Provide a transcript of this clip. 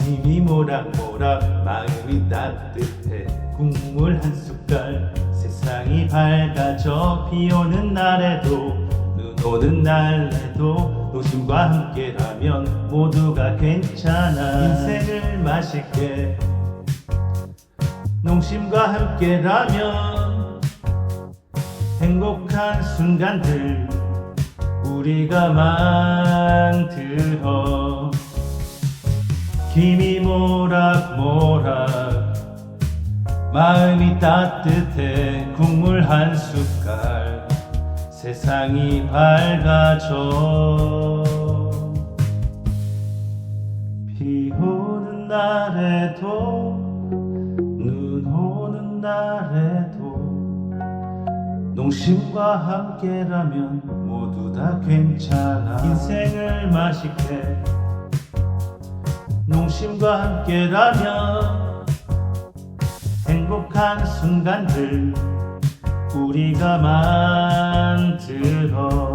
힘이 모락모락 마음이 따뜻해. 국물 한 숟갈 세상이 밝아져 비 오는 날에도 눈 오는 날에도 노심과 함께라면 모두가 괜찮아. 인생을 맛있게 농심과 함께라면 행복한 순간들 우리가 만들어 김이 모락모락 마음이 따뜻해 국물 한 숟갈 세상이 밝아져. 비 오는 날에도 눈 오는 날에도 농심과 함께라면 모두 다 괜찮아. 인생을 맛있게 농심과 함께라면 행복한 순간들 우리가 만들어